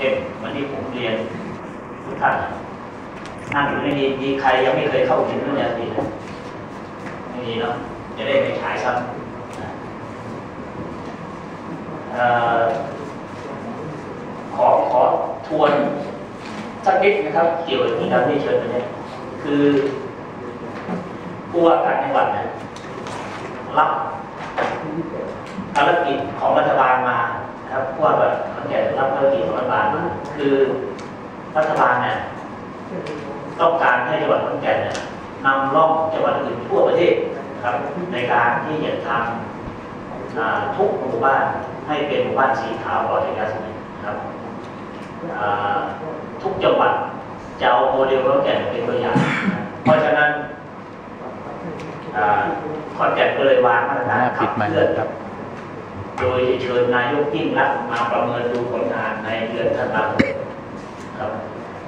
เข้มเหมือนที่ผมเรียนทุกท่านนั่งอยู่ในนี้มีใครยังไม่เคยเข้าถึงเรื่องยาเสพติดนะไม่มีเนาะจะได้ไม่ฉายซ้ำเอ่อขอขอทวนสักนิดนะครับ เกี่ยวกับที่เราได้เชิญไปเนี่ยคือผู้ว่าการจังหวัดนี่ยรับภารกิจของรัฐบาลมา ครับผู้ว่าแบบขอนแก่นรับภารกิจของรัฐบาลมาคือรัฐบาลเนี่ยต้องการให้จังหวัดขอนแก่นเนี่ยนำร่องจังหวัดอื่นทั่วประเทศนะครับ ในการที่จะทำอ่าทุกหมู่บ้านให้เป็นหมู่บ้านสีขาวปลอดจากยาเสพติดนะครับอ่าทุกจังหวัดจะเอาโมเดลขอนแก่นเป็นตัวอย่างนะเพราะฉะนั้นอ่าขอนแก่นก็เลยวางมาตรหการน้าขัปิบดใหม่เคลื่อนครับ โดยเชิญนายกยิ่งรักษณ์มาประเมินดูผลงานในเดือนธันวาคมครับ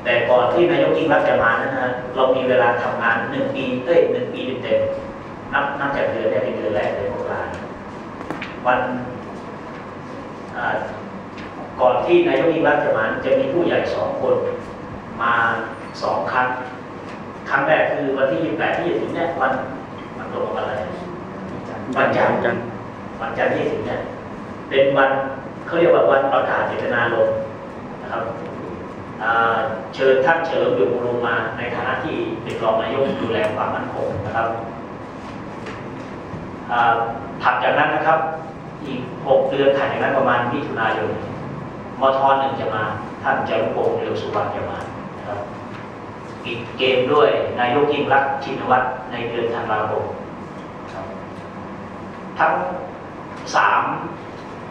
แต่ก่อนที่นายกยิ่งรักษณ์จะมานะฮะเรามีเวลาทำงานหนึ่งปีเอ้ยหนึ่งปีเต็มนับนับจากเดือนแรกเป็นเดือนแรกเลยมกราวันก่อนที่นายกยิ่งรักษณ์จะมาจะมีผู้ใหญ่สองคนมาสองครั้งครั้งแรกคือวันที่28ที่จะถึงเนี่ยวันมันตรงกับวันอะไรวันจันทร์วันจันทร์ที่จะถึงเนี่ย เป็นวันเขาเรียกว่าวันประกาศเจตนารมณ์นะครับเชิญท่านเฉลิมอยู่บำรุงมาในฐานะที่เป็นรองนายกดูแลความมั่นคงนะครับถัดจากนั้นนะครับ อีก 6 เดือนถัดจากนั้นประมาณมิถุนายนมทหนึ่งจะมาท่านจะรุพงษ์เร็วสุวรรณจะมานะครับปิดเกมด้วยนายกยิ่งรักชินวัตรในเดือนธันวาคมทั้งสาม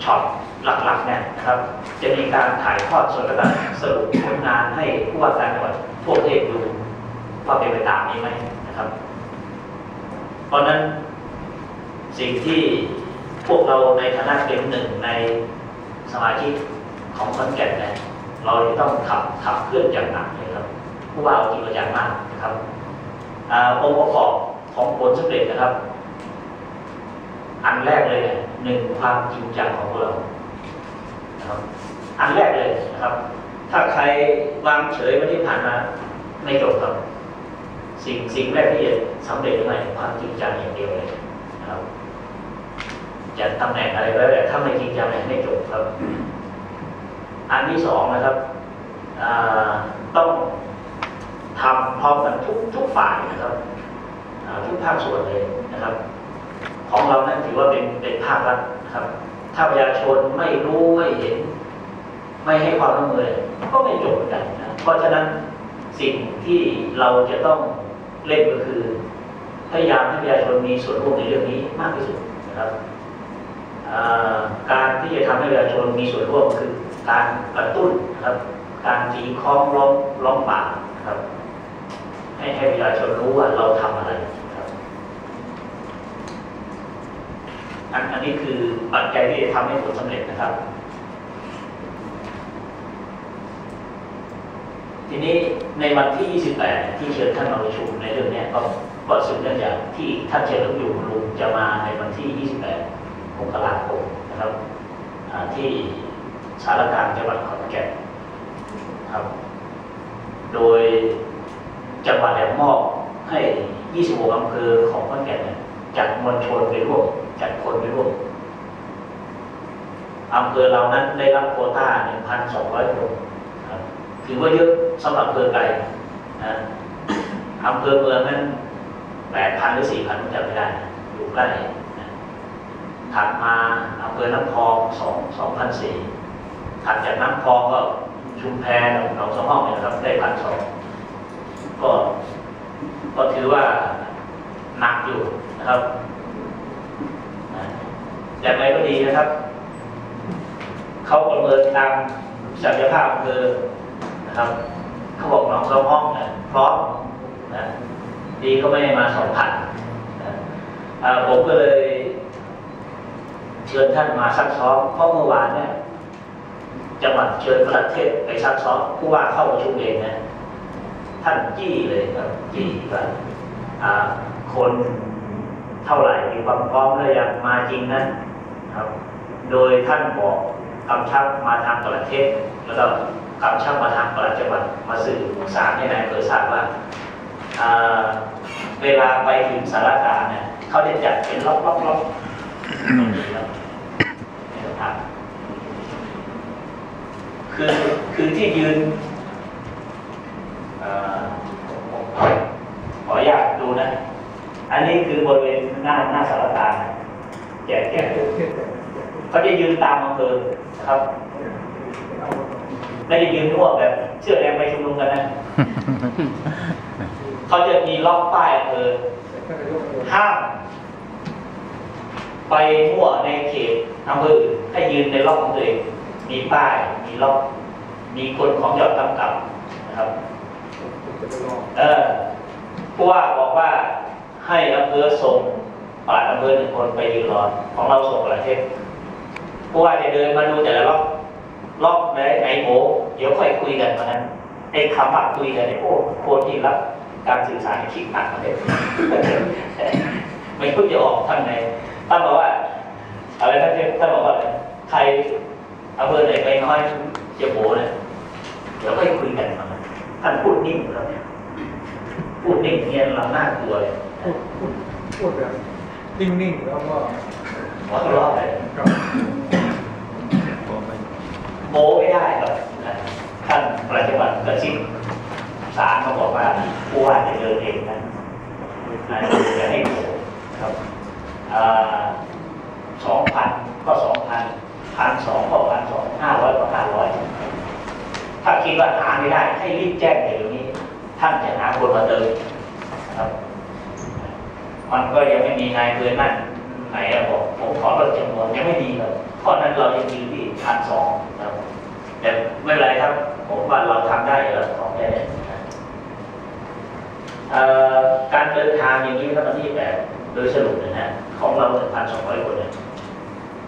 ช็อตหลักๆเนี่ยนะครับ จะมีการถ่ายทอดสดและก็สรุปผลงานให้ผู้ว่าการจังหวัดทั่วประเทศดูว่าเป็นไปตามนี้ไหมนะครับ เพราะนั้นสิ่งที่พวกเราในฐานะเป็นหนึ่งในสมาชิกของคอนแก่นเนี่ยเราจะต้องขับขับเคลื่อนอย่างหนักเลยครับผู้ว่าเอาจริงเอาจังมากนะครับองค์ประกอบของผลสำเร็จนะครับ อันแรกเลยเนี่ย หนึ่งความจริงจังของเรานะครับอันแรกเลยนะครับ ถ้าใครวางเฉยมาที่ผ่านมาไม่จบครับ สิ่งสิ่งแรกที่จะสำเร็จยังไงความจริงจังอย่างเดียวเลยนะครับ จะตำแหน่งอะไรก็แล้วแต่ถ้าไม่จริงจังเนี่ยไม่จบครับ อันที่สองนะครับต้องทำพร้อมกันทุกทุกฝ่ายนะครับทุกภาคส่วนเลยนะครับ ของเรานั้นถือว่าเป็นเป็นภาครัฐครับ ถ้าประชาชนไม่รู้ไม่เห็น ไม่ให้ความร่วมมือก็ไม่จบกันนะเพราะฉะนั้นสิ่งที่เราจะต้องเล่นก็คือ พยายามให้ประชาชนมีส่วนร่วมในเรื่องนี้มากที่สุดนะครับการที่จะทำให้ประชาชนมีส่วนร่วมคือการกระตุ้นนะครับ การตีคล้องร้องร้องปากนะครับ ให้ให้ประชาชนรู้ว่าเราทำอะไรนะครับ อันอันนี้คือปัจจัยที่จะทำให้ผลสำเร็จนะครับ ทีนี้ในวันที่ 28 ที่เชิญท่านมาประชุมในเรื่องนี้ก็ก็สืบเนื่องจากที่ท่านเชิญลุงอยู่ลุงจะมาในวันที่ 28 มกราคมนะครับที่สารกลารจังหวัดขอนแก่นครับ โดยจังหวัดแหลมมอบให้ 26อำเภอของขอนแก่นเนี่ย จัดมวลชนไปร่วมจัดคนไปร่วมอำเภอเรานั้นได้รับโควต้า 1,200 คนครับถือว่าเยอะสำหรับอำเภอไกลนะอำเภอเมืองนั้น 8,000 หรือ 4,000จำไม่ได้อยู่ใกล้ถัดมาอำเภอน้ำพอง2 2,400ถัดจากน้ำพองก็ชุมแพหนองสองห้องเนี่ยครับได้พันสองก็ก็ถือว่าหนักอยู่ นะครับอย่างไรก็ดีนะครับ เขาประเมินตามศักยภาพเภอนะครับ เขาบอกหนองสองห้องเนี่ยพร้อมนะดีก็ไม่ได้มาสองพันผมก็เลย เชิญท่านมาซักซ้อมเพราะเมื่อวานเนี่ยจังหวัดเชิญประเทศไปซักซ้อมผู้ว่าเข้าประชุมเองนะท่านจี้เลยครับจี้ว่าคน เท่าไหร่มีความพร้อมหรือยังมาจริงนะครับ โดยท่านบอกกำชับมาทางประเทศแล้วก็กำชับมาทางประจังหวัดมาสื่อสารให้นายอำเภอทราบว่าอ่าเวลาไปถึงสารกลารเนี่ยเขาจะจัดเป็นล็อกล็อกล็อกนี่ครับนี่ครับคือคือที่ยืนเอ่อขออนุญาตดูนะ อันนี้คือบริเวณ หน้าหน้าสารการแจกแจกเขาจะยืนตามอำเภอนะครับไม่ได้ยืนทั่วแบบ เชื่อแรงไปชุมนุมกันนะเขาจะมีล็อกป้ายอำเภอห้ามไปมั่วในเขตอำเภอให้ยืนในล็อกของตัวเองมีป้ายมีล็อก มีคนของยอดกำกับนะครับเออผู้ว่าบอกว่าให้อำเภอส่ง ปลัดอำเภอหนึ่งคนไปยืนรอของเราส่งประเทศผู้ว่าจะเดินมาดูแต่ละล็อกล็อกไหนไหนโหเดี๋ยวค่อยคุยกันวันนั้นไอ้คำว่าคุยกันเนี่ยโอ้โคนที่รับการสื่อสารคิดหนักเลยไม่รู้จะออกทางไหนท่านบอกว่าอะไรท่านท่านบอกว่าอะไรใครอำเภอไหนไปน้อยจะโหเนี่ยเดี๋ยวค่อยคุยกันวันนั้นท่านพูดนิ่งแล้วเนี่ยพูดนิ่งเงียนเราหน้ากลัวเลยพูดพูดพูดแบบ นิ่งๆ แล้วก็หัวทะเลาะเลยกับโมไม่ได้ครับนะท่านประจังหวัดกระชิบศาลเขาบอกว่าผู้ว่าจะเดินเองนะจะให้โมครับสองพันก็สองพันพันสองก็พันสองห้าร้อยก็ห้าร้อยถ้าคิดว่าหาไม่ได้ให้รีบแจ้งเดี๋ยวนี้ ท่านจะหาคนมาเติมนครับ มันก็ยังไม่มีนายเพื่อนนั่นไหนอะบอกผมขอลดจำนวนยังไม่มีเลยเพราะนั้นเรายังยืนที่พันสองนะครับแต่ไม่เป็นไรครับ ผมว่าเราทำได้อยู่แล้วของแค่นี้การเดินทางอย่างนี้ครับวันที่แบบโดยสรุปเลยนะของเราหนึ่งพันสองร้อยคนเนี่ย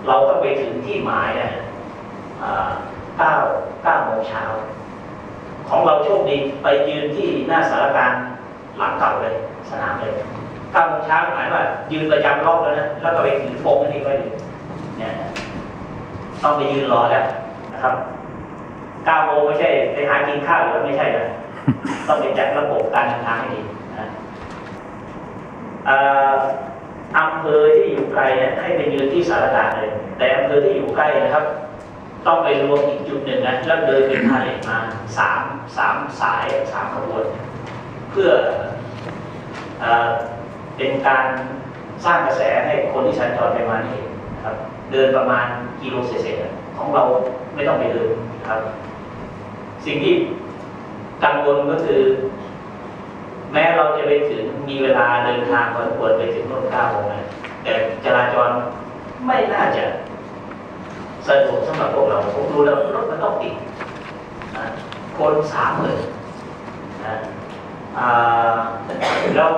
เราก็ไปถึงที่หมายนี่ยอ่าเก้าเก้าโมงเช้า ของเราโชคดีไปยืนที่หน้าสารการหลังเก่าเลย สนามเลย เก้าโมงเช้าหมายว่า ยืนประจำรอบแล้วนะแล้วก็ไปถือโปงนี่ไว้เลยเนี่ยต้องไปยืนรอแล้วนะครับเก้าโมงไม่ใช่ไปหากินข้าวหรือไม่ใช่นะต้องไปจัดระบบการเดินทางให้ดีนะเอ่ออำเภอที่อยู่ไกลเนี่ยให้ไปยืนที่สารกลารเลย แต่อำเภอที่อยู่ใกล้นะครับ ต้องไปรวมอีกจุดหนึ่งนะแล้วเดินเป็นพาเลทมาสามสามสายสามขบวน เพื่อ เป็นการสร้างกระแสให้คนที่สัญจรไปมานี่นะครับเดินประมาณกิโลเศษๆของเราไม่ต้องไปเดินครับ สิ่งที่กังวลก็คือ แม้เราจะไปถึงมีเวลาเดินทางพอควรไปถึงรถเก้าโมงนะแต่จราจรไม่น่าจะสะดวกสำหรับพวกเราผมดูแล้วรถมันต้องติดคนสามหมื่นนะอ่าแล้ว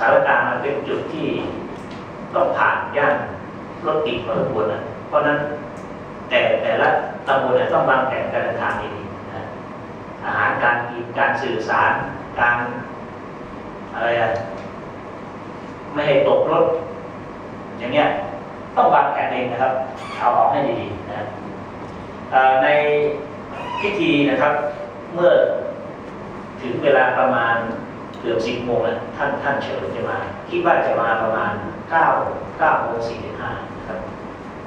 สารกลารมันเป็นจุดที่ต้องผ่านย่านรถติดพอสมควรนะเพราะนั้นแต่แต่ละตำบลต้องวางแผนการเดินทางดีๆนะอาหารการกินการสื่อสารการอะไรอะไม่ให้ตกรถ อย่างเงี้ยต้องวางแผนเองนะครับเอาออกให้ดีๆนะในพิธีนะครับ เมื่อถึงเวลาประมาณ เกือบสิบโมงแล้วท่านท่านเชิญจะมาคิดว่าจะมาประมาณเก้าเก้าโมงสี่สิบห้านะครับ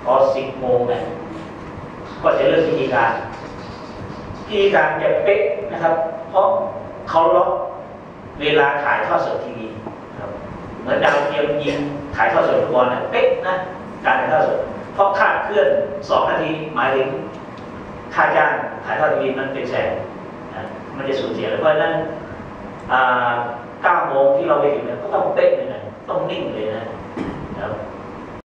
พอสิบโมงเนี่ยก็จะเริ่มพิธีการพิธีการจะเป๊ะนะครับ เพราะเขาล็อกเวลาถ่ายทอดสดทีวีครับเหมือนดาวเทียมยิงถ่ายทอดสดฟุตบอลนะเป๊ะนะการถ่ายทอดสดเพราะคาดเคลื่อนสองนาทีหมายถึงค่าจ้างถ่ายทอดทีวีมันเป็นแสนนะมันจะสูญเสียเลยเพราะฉะนั้น อ่าเก้าโมงที่เราไปถึงเนี่ยก็ต้องเป๊ะเลยนะต้องนิ่งเลยนะครับ